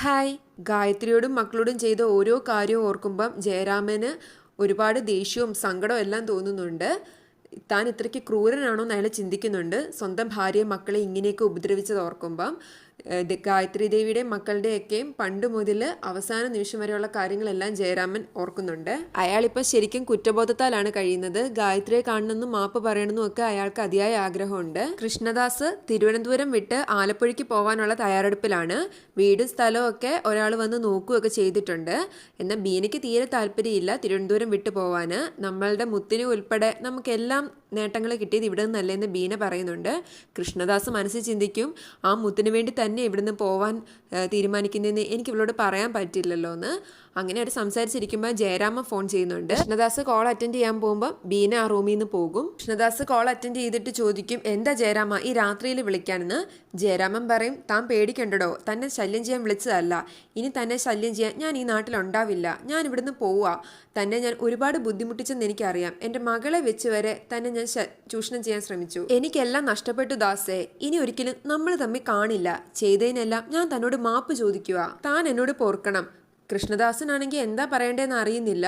Hi. ഗായത്രിയോടും മക്കളോടും ചെയ്ത ഓരോ കാര്യവും ഓർക്കുമ്പം ജയരാമന് ഒരുപാട് ദേഷ്യവും സങ്കടവും എല്ലാം തോന്നുന്നുണ്ട്. താൻ ഇത്രയ്ക്ക് ക്രൂരനാണോ എന്ന് അയാൾ ചിന്തിക്കുന്നുണ്ട്. സ്വന്തം ഭാര്യയും മക്കളെ ഇങ്ങനെയൊക്കെ ഉപദ്രവിച്ചത് ഓർക്കുമ്പം. ഗായത്രി ദേവിയുടെ മക്കളുടെയൊക്കെയും പണ്ട് മുതൽ അവസാന നിമിഷം വരെയുള്ള കാര്യങ്ങളെല്ലാം ജയരാമൻ ഓർക്കുന്നുണ്ട്. അയാളിപ്പോൾ ശരിക്കും കുറ്റബോധത്താലാണ് കഴിയുന്നത്. ഗായത്രിയെ കാണണമെന്നും മാപ്പ് പറയണമെന്നും ഒക്കെ അയാൾക്ക് അതിയായ ആഗ്രഹമുണ്ട്. കൃഷ്ണദാസ് തിരുവനന്തപുരം വിട്ട് ആലപ്പുഴയ്ക്ക് പോകാനുള്ള തയ്യാറെടുപ്പിലാണ്. വീടും സ്ഥലവും ഒക്കെ ഒരാൾ വന്ന് നോക്കുകയൊക്കെ ചെയ്തിട്ടുണ്ട്. എന്നാൽ ബീനയ്ക്ക് തീരെ താല്പര്യമില്ല തിരുവനന്തപുരം വിട്ടു പോകാൻ നമ്മളുടെ മുത്തിന് ഉൾപ്പെടെ നമുക്കെല്ലാം നേട്ടങ്ങൾ കിട്ടിയത് ഇവിടെ നിന്നല്ലേന്ന് ബീന പറയുന്നുണ്ട്. കൃഷ്ണദാസ് മനസ്സിൽ ചിന്തിക്കും ആ മുത്തിനു വേണ്ടി തന്നെ ഇവിടുന്ന് പോവാൻ തീരുമാനിക്കുന്നതെന്ന് എനിക്ക് ഇവളോട് പറയാൻ പറ്റില്ലല്ലോ എന്ന് അങ്ങനെ അവർ സംസാരിച്ചിരിക്കുമ്പോൾ ജയരാമ ഫോൺ ചെയ്യുന്നുണ്ട്. കൃഷ്ണദാസ് കോൾ അറ്റൻഡ് ചെയ്യാൻ പോകുമ്പോൾ ബീന ആ റൂമിൽ നിന്ന് പോകും. കൃഷ്ണദാസ് കോൾ അറ്റൻഡ് ചെയ്തിട്ട് ചോദിക്കും എന്താ ജയരാമ ഈ രാത്രിയിൽ വിളിക്കാനെന്ന്? ജയരാമൻ പറയും താൻ പേടിക്കണ്ടടോ തന്നെ ശല്യം ചെയ്യാൻ വിളിച്ചതല്ല. ഇനി തന്നെ ശല്യം ചെയ്യാൻ ഞാൻ ഈ നാട്ടിൽ ഉണ്ടാവില്ല. ഞാൻ ഇവിടുന്ന് പോവുക തന്നെ ഞാൻ ഒരുപാട് ബുദ്ധിമുട്ടിച്ചെന്ന് എനിക്കറിയാം. എന്റെ മകളെ വെച്ച് വരെ തന്നെ ഞാൻ ചൂഷണം ചെയ്യാൻ ശ്രമിച്ചു. എനിക്കെല്ലാം നഷ്ടപ്പെട്ടു ദാസേ. ഇനി ഒരിക്കലും നമ്മൾ തമ്മിൽ കാണില്ല. ചെയ്തതിനെല്ലാം ഞാൻ തന്നോട് മാപ്പ് ചോദിക്കുക. താൻ എന്നോട് പോർക്കണം കൃഷ്ണദാസനാണെങ്കിൽ എന്താ പറയണ്ടേന്ന് അറിയുന്നില്ല.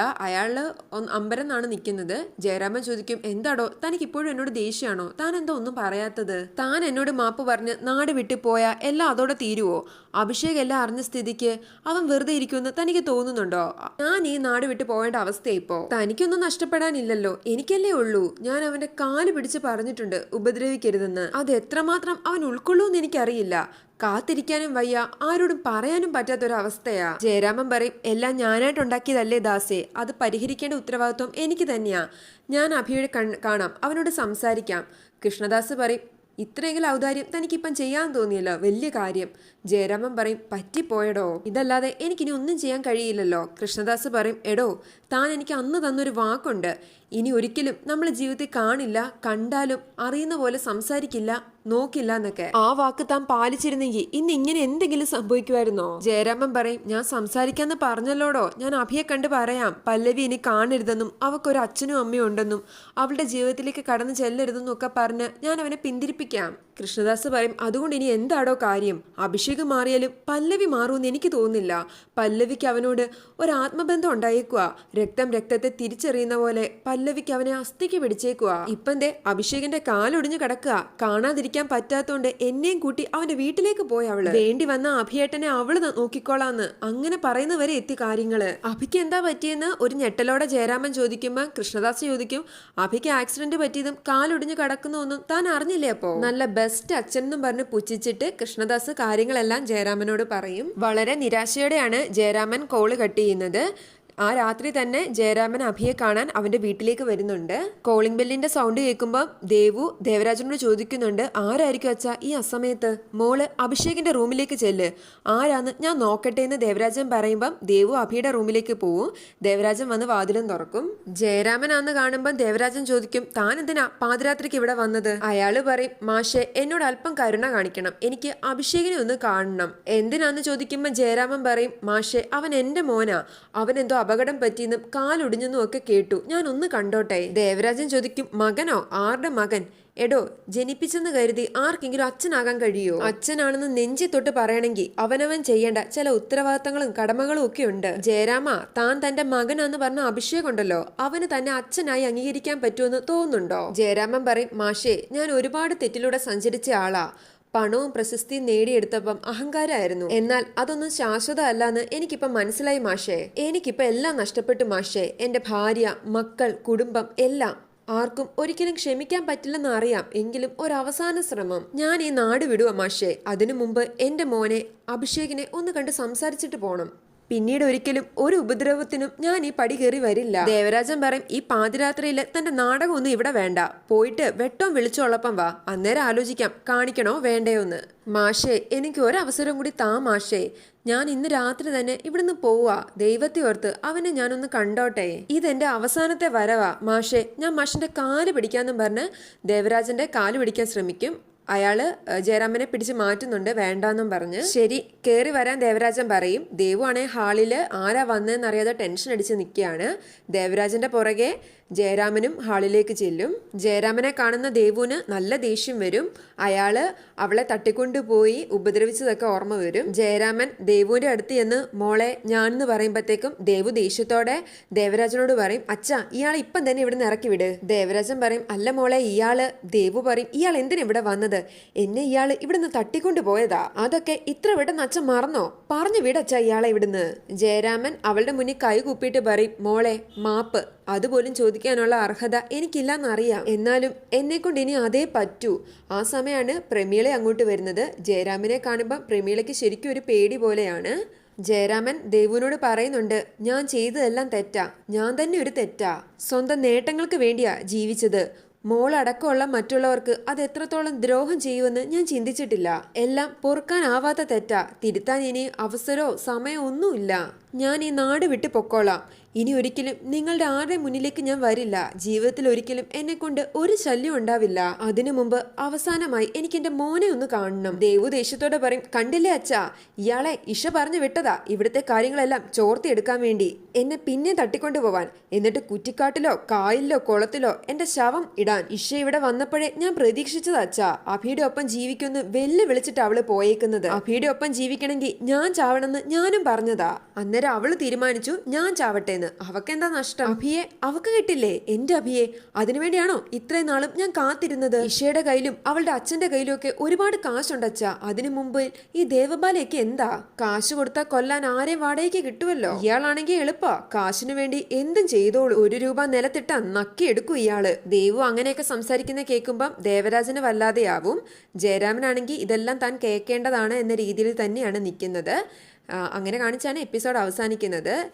ഒന്ന് അമ്പരന്നാണ് നിൽക്കുന്നത്. ജയരാമൻ ചോദിക്കും എന്താടോ? തനിക്ക് ഇപ്പോഴും എന്നോട് ദേഷ്യമാണോ? താൻ എന്താ ഒന്നും പറയാത്തത്? താൻ എന്നോട് മാപ്പ് പറഞ്ഞ് നാട് വിട്ടു പോയാൽ എല്ലാം അതോടെ തീരുവോ? അഭിഷേക് എല്ലാം അറിഞ്ഞ സ്ഥിതിക്ക് അവൻ വെറുതെ ഇരിക്കുമെന്ന് തനിക്ക് തോന്നുന്നുണ്ടോ? ഞാൻ ഈ നാട് വിട്ടു പോകേണ്ട അവസ്ഥ ഇപ്പോ. തനിക്കൊന്നും നഷ്ടപ്പെടാനില്ലല്ലോ. എനിക്കല്ലേ ഉള്ളൂ. ഞാൻ അവന്റെ കാൽ പിടിച്ച് പറഞ്ഞിട്ടുണ്ട് ഉപദ്രവിക്കരുതെന്ന്. അത് എത്രമാത്രം അവൻ ഉൾക്കൊള്ളൂന്ന് എനിക്കറിയില്ല. കാത്തിരിക്കാനും വയ്യ. ആരോടും പറയാനും പറ്റാത്തൊരവസ്ഥയാ. ജയരാമൻ പറയും എല്ലാം ഞാനായിട്ട് ഉണ്ടാക്കിയതല്ലേ ദാസേ. അത് പരിഹരിക്കേണ്ട ഉത്തരവാദിത്വം എനിക്ക് തന്നെയാ. ഞാൻ അഭിയുടെ കാണാം. അവനോട് സംസാരിക്കാം. കൃഷ്ണദാസ് പറയും ഇത്രയെങ്കിലും ഔദാര്യം തനിക്കിപ്പം ചെയ്യാൻ തോന്നിയല്ലോ. വലിയ കാര്യം. ജയരാമൻ പറയും പറ്റിപ്പോയടോ. ഇതല്ലാതെ എനിക്കിനി ഒന്നും ചെയ്യാൻ കഴിയില്ലല്ലോ. കൃഷ്ണദാസ് പറയും എടോ താൻ എനിക്ക് അന്ന് തന്നൊരു വാക്കുണ്ട്. ഇനി ഒരിക്കലും നമ്മൾ ജീവിതത്തിൽ കാണില്ല. കണ്ടാലും അറിയുന്ന പോലെ സംസാരിക്കില്ല. നോക്കില്ല എന്നൊക്കെ ആ വാക്ക് താൻ പാലിച്ചിരുന്നെങ്കിൽ ഇന്ന് ഇങ്ങനെ എന്തെങ്കിലും സംഭവിക്കുമായിരുന്നോ? ജയരാമൻ പറയും ഞാൻ സംസാരിക്കാന്ന് പറഞ്ഞല്ലോടോ? ഞാൻ അഭിയെ കണ്ട് പറയാം. പല്ലവി ഇനി കാണരുതെന്നും അവക്കൊരു അച്ഛനും അമ്മയും ഉണ്ടെന്നും അവളുടെ ജീവിതത്തിലേക്ക് കടന്നു ചെല്ലരുതെന്നും ഒക്കെ പറഞ്ഞ് ഞാൻ അവനെ പിന്തിരിപ്പിക്കാം. കൃഷ്ണദാസ് പറയും അതുകൊണ്ട് ഇനി എന്താടോ കാര്യം? അഭിഷേക് മാറിയാലും പല്ലവി മാറുമെന്ന് എനിക്ക് തോന്നുന്നില്ല. പല്ലവിക്ക് അവനോട് ഒരു ആത്മബന്ധം ഉണ്ടായേക്കുക രക്തം രക്തത്തെ തിരിച്ചറിയുന്ന പോലെ പല്ലവിക്ക് അവനെ അസ്ഥിക്ക് പിടിച്ചേക്കുക ഇപ്പന്റെ അഭിഷേകിന്റെ കാലൊടിഞ്ഞു കിടക്കുക കാണാതിരിക്കാൻ പറ്റാത്തോണ്ട് എന്നെയും കൂട്ടി അവന്റെ വീട്ടിലേക്ക് പോയി അവൾ. വേണ്ടി വന്ന അഭിയേട്ടനെ അവൾ നോക്കിക്കോളാന്ന്. അങ്ങനെ പറയുന്നവരെ എത്തി കാര്യങ്ങൾ. അഭിക്ക് എന്താ പറ്റിയെന്ന് ഒരു ഞെട്ടലോടെ ജയരാമൻ ചോദിക്കുമ്പോ കൃഷ്ണദാസ് ചോദിക്കും അഭിക്ക് ആക്സിഡന്റ് പറ്റിയതും കാലൊടിഞ്ഞു കിടക്കുന്നതൊന്നും താൻ അറിഞ്ഞില്ലേ അപ്പോ? നല്ല ബെസ്റ്റ് അച്ഛൻ എന്നും പറഞ്ഞ് പുച്ഛിച്ചിട്ട് കൃഷ്ണദാസ് കാര്യങ്ങളെല്ലാം ജയരാമനോട് പറയും. വളരെ നിരാശയോടെയാണ് ജയരാമൻ കോൾ കട്ട് ചെയ്യുന്നത്. ആ രാത്രി തന്നെ ജയരാമൻ അഭിയെ കാണാൻ അവന്റെ വീട്ടിലേക്ക് വരുന്നുണ്ട്. കോളിംഗ് ബെല്ലിന്റെ സൗണ്ട് കേൾക്കുമ്പോൾ ദേവു ദേവരാജനോട് ചോദിക്കുന്നുണ്ട് ആരായിരിക്കും അച്ഛാ ഈ അസമയത്ത്? മോൾ അഭിഷേകിന്റെ റൂമിലേക്ക് ചെല്ല്. ആരാന്ന് ഞാൻ നോക്കട്ടെ എന്ന് ദേവരാജൻ പറയുമ്പം ദേവു അഭിയുടെ റൂമിലേക്ക് പോവും. ദേവരാജൻ വന്ന് വാതിലും തുറക്കും. ജയരാമൻ അന്ന് കാണുമ്പം ദേവരാജൻ ചോദിക്കും താൻ എന്തിനാ പാതിരാത്രിക്ക് ഇവിടെ വന്നത്? അയാൾ പറയും മാഷെ എന്നോട് അല്പം കരുണ കാണിക്കണം. എനിക്ക് അഭിഷേകിനെ ഒന്ന് കാണണം. എന്തിനാന്ന് ചോദിക്കുമ്പോൾ ജയരാമൻ പറയും മാഷെ അവൻ എന്റെ മോനാ. അവൻ എന്തോ അപകടം പറ്റിയെന്നും കാലൊടിഞ്ഞെന്നും ഒക്കെ കേട്ടു. ഞാൻ ഒന്ന് കണ്ടോട്ടെ? ദേവരാജൻ ചോദിക്കും മകനോ? ആരുടെ മകൻ? എടോ ജനിപ്പിച്ചെന്ന് കരുതി ആർക്കെങ്കിലും അച്ഛനാകാൻ കഴിയോ? അച്ഛനാണെന്ന് നെഞ്ചി തൊട്ട് പറയണമെങ്കിൽ അവനവൻ ചെയ്യേണ്ട ചില ഉത്തരവാദിത്തങ്ങളും കടമകളും ഒക്കെ ഉണ്ട്. ജയരാമ താൻ തന്റെ മകനാന്ന് പറഞ്ഞ അഭിഷേകം ഉണ്ടല്ലോ. അവന് തന്നെ അച്ഛനായി അംഗീകരിക്കാൻ പറ്റുമെന്ന് തോന്നുന്നുണ്ടോ? ജയരാമൻ പറയും മാഷേ ഞാൻ ഒരുപാട് തെറ്റിലൂടെ സഞ്ചരിച്ച ആളാ. പണവും പ്രശസ്തിയും നേടിയെടുത്തപ്പം അഹങ്കാരമായിരുന്നു. എന്നാൽ അതൊന്നും ശാശ്വത അല്ലാന്ന് എനിക്കിപ്പം മനസ്സിലായി മാഷേ. എനിക്കിപ്പം എല്ലാം നഷ്ടപ്പെട്ടു മാഷേ. എന്റെ ഭാര്യ മക്കൾ കുടുംബം എല്ലാം ആർക്കും ഒരിക്കലും ക്ഷമിക്കാൻ പറ്റില്ലെന്ന് അറിയാം. എങ്കിലും അവസാന ശ്രമം. ഞാൻ ഈ നാട് വിടുക മാഷേ? അതിനു മുമ്പ് എന്റെ മോനെ അഭിഷേകിനെ ഒന്ന് കണ്ട് സംസാരിച്ചിട്ട് പോണം. പിന്നീട് ഒരിക്കലും ഒരു ഉപദ്രവത്തിനും ഞാൻ ഈ പടി കയറി വരില്ല. ദേവരാജൻ പറയും ഈ പാതിരാത്രിയിൽ തന്റെ നാടകമൊന്നും ഇവിടെ വേണ്ട. പോയിട്ട് വെട്ടോം വിളിച്ചോളപ്പം വാ. അന്നേരം ആലോചിക്കാം കാണിക്കണോ വേണ്ടയോന്ന് മാഷേ എനിക്ക് ഒരവസരം കൂടി താ മാഷേ. ഞാൻ ഇന്ന് രാത്രി തന്നെ ഇവിടുന്ന് പോവാ. ദൈവത്തെ ഓർത്ത് അവനെ ഞാനൊന്ന് കണ്ടോട്ടെ. ഇതെന്റെ അവസാനത്തെ വരവാ മാഷേ. ഞാൻ മാഷിന്റെ കാൽ പിടിക്കാന്നും പറഞ്ഞ് ദേവരാജന്റെ കാൽ പിടിക്കാൻ ശ്രമിക്കും. ഏഹ്, ജയറാമനെ പിടിച്ച് മാറ്റുന്നുണ്ട് വേണ്ടാന്നും പറഞ്ഞ്. ശരി കേറി വരാൻ ദേവരാജൻ പറയും. ദേവു ആണെ ഹാളിൽ ആരാ വന്നതെന്നറിയാതെ ടെൻഷൻ അടിച്ച് നിൽക്കുകയാണ് ദേവരാജന്റെ പുറകെ ജയരാമനും ഹാളിലേക്ക് ചെല്ലും. ജയരാമനെ കാണുന്ന ദേവുവിന് നല്ല ദേഷ്യം വരും. അയാൾ അവളെ തട്ടിക്കൊണ്ടുപോയി ഉപദ്രവിച്ചതൊക്കെ ഓർമ്മ വരും. ജയരാമൻ ദേവുവിന്റെ അടുത്ത് ചെന്ന് മോളെ ഞാൻ എന്ന് പറയുമ്പോഴത്തേക്കും ദേവു ദേഷ്യത്തോടെ ദേവരാജനോട് പറയും അച്ഛ ഇയാൾ ഇപ്പം തന്നെ ഇവിടുന്ന് ഇറക്കി വിട്. ദേവരാജൻ പറയും അല്ല മോളെ ഇയാൾ ദേവു പറയും ഇയാൾ എന്തിനാ ഇവിടെ വന്നത്? എന്നെ ഇയാൾ ഇവിടുന്ന് തട്ടിക്കൊണ്ടു പോയതാ. അതൊക്കെ ഇത്ര വിട്ടെന്ന് അച്ഛൻ മറന്നോ? പറഞ്ഞു വിടച്ച ഇയാളെ ഇവിടുന്ന്. ജയരാമൻ അവളുടെ മുന്നിൽ കൈ കൂപ്പിയിട്ട് പറയും മോളെ മാപ്പ്. അതുപോലും ചോദിക്കാനുള്ള അർഹത എനിക്കില്ലെന്നറിയാം. എന്നാലും എന്നെ കൊണ്ട് ഇനി അതേ പറ്റൂ. ആ സമയമാണ് പ്രമീള അങ്ങോട്ട് വരുന്നത്. ജയരാമനെ കാണുമ്പോൾ പ്രമീളയ്ക്ക് ശരിക്കും ഒരു പേടി പോലെയാണ്. ജയരാമൻ ദേവുവിനോട് പറയുന്നുണ്ട് ഞാൻ ചെയ്തതെല്ലാം തെറ്റാ. ഞാൻ തന്നെ ഒരു തെറ്റാ. സ്വന്തം നേട്ടങ്ങൾക്ക് വേണ്ടിയാ ജീവിച്ചത്. മോളടക്കമുള്ള മറ്റുള്ളവർക്ക് അത് എത്രത്തോളം ദ്രോഹം ചെയ്യുമെന്ന് ഞാൻ ചിന്തിച്ചിട്ടില്ല. എല്ലാം പൊറുക്കാനാവാത്ത തെറ്റാ. തിരുത്താൻ ഇനി അവസരമോ സമയമോ ഒന്നുമില്ല ഞാൻ ഈ നാട് വിട്ട് പൊക്കോളാം. ഇനി ഒരിക്കലും നിങ്ങളുടെ ആരുടെ മുന്നിലേക്ക് ഞാൻ വരില്ല. ജീവിതത്തിൽ ഒരിക്കലും എന്നെ കൊണ്ട് ഒരു ശല്യം ഉണ്ടാവില്ല. അതിനു മുമ്പ് അവസാനമായി എനിക്ക് എന്റെ മോനെ ഒന്ന് കാണണം. ദേവു ദേഷ്യത്തോടെ പറയും കണ്ടില്ലേ അച്ഛാ ഇയാളെ ഇഷ പറഞ്ഞു വിട്ടതാ. ഇവിടുത്തെ കാര്യങ്ങളെല്ലാം ചോർത്തിയെടുക്കാൻ വേണ്ടി. എന്നെ പിന്നെ തട്ടിക്കൊണ്ടു പോവാൻ. എന്നിട്ട് കുറ്റിക്കാട്ടിലോ കായലിലോ കുളത്തിലോ എന്റെ ശവം ഇടാൻ. ഇഷ ഇവിടെ വന്നപ്പോഴേ ഞാൻ പ്രതീക്ഷിച്ചത് അച്ഛാ. അഭിയുടെ ഒപ്പം ജീവിക്കുമെന്ന് വെല്ലു വിളിച്ചിട്ട് അവൾ പോയേക്കുന്നത്. അഭിയുടെ ഒപ്പം ജീവിക്കണമെങ്കിൽ ഞാൻ ചാവണമെന്ന് ഞാനും പറഞ്ഞതാ. അന്നേരം അവൾ തീരുമാനിച്ചു ഞാൻ ചാവട്ടെ എന്ന് അവക്കെന്താ നഷ്ടം? അഭിയെ അവക്ക് കിട്ടില്ലേ? എന്റെ അഭിയെ അതിനുവേണ്ടിയാണോ ഇത്രയും നാളും ഞാൻ കാത്തിരുന്നത്? ഇഷയുടെ കയ്യിലും അവളുടെ അച്ഛന്റെ കയ്യിലും ഒക്കെ ഒരുപാട് കാശുണ്ടച്ച. അതിനു മുമ്പ് ഈ ദേവബാലയൊക്കെ എന്താ? കാശ് കൊടുത്താൽ കൊല്ലാൻ ആരെയും വാടകയ്ക്ക് കിട്ടുമല്ലോ ഇയാളാണെങ്കിൽ എളുപ്പാ. കാശിനു വേണ്ടി എന്തും ചെയ്തോളൂ. ഒരു രൂപ നിലത്തിട്ട നക്കിയെടുക്കും ഇയാൾ. ദേവു അങ്ങനെയൊക്കെ സംസാരിക്കുന്ന കേൾക്കുമ്പം ദേവരാജന് വല്ലാതെയാവും. ജയരാമനാണെങ്കിൽ ഇതെല്ലാം താൻ കേൾക്കേണ്ടതാണ് എന്ന രീതിയിൽ തന്നെയാണ് നിൽക്കുന്നത് അങ്ങനെ കാണിച്ചാണ് എപ്പിസോഡ് അവസാനിക്കുന്നത്.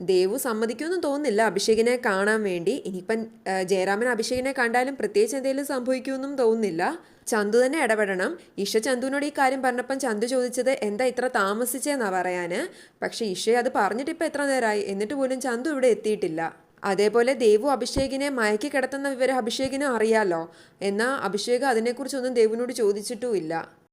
ദേവു സമ്മതിക്കുമെന്നും തോന്നുന്നില്ല. അഭിഷേകിനെ കാണാൻ വേണ്ടി. ഇനിയിപ്പം ജയറാമൻ അഭിഷേകിനെ കണ്ടാലും പ്രത്യേകിച്ച് എന്തെങ്കിലും സംഭവിക്കുമെന്നും തോന്നുന്നില്ല. ചന്തു തന്നെ ഇടപെടണം. ഇഷ ചന്തുവിനോട് ഈ കാര്യം പറഞ്ഞപ്പം ചന്തു ചോദിച്ചത് എന്താ ഇത്ര താമസിച്ചെന്നാ പറയാന്? പക്ഷേ ഇഷ അത് പറഞ്ഞിട്ട് ഇപ്പം എത്ര നേരമായി? എന്നിട്ട് പോലും ചന്തു ഇവിടെ എത്തിയിട്ടില്ല. അതേപോലെ ദേവു അഭിഷേകിനെ മയക്കി കിടത്തുന്ന വിവരം അഭിഷേകിന് അറിയാലോ. എന്നാൽ അഭിഷേക് അതിനെക്കുറിച്ചൊന്നും ദേവുവിനോട് ചോദിച്ചിട്ടുമില്ല.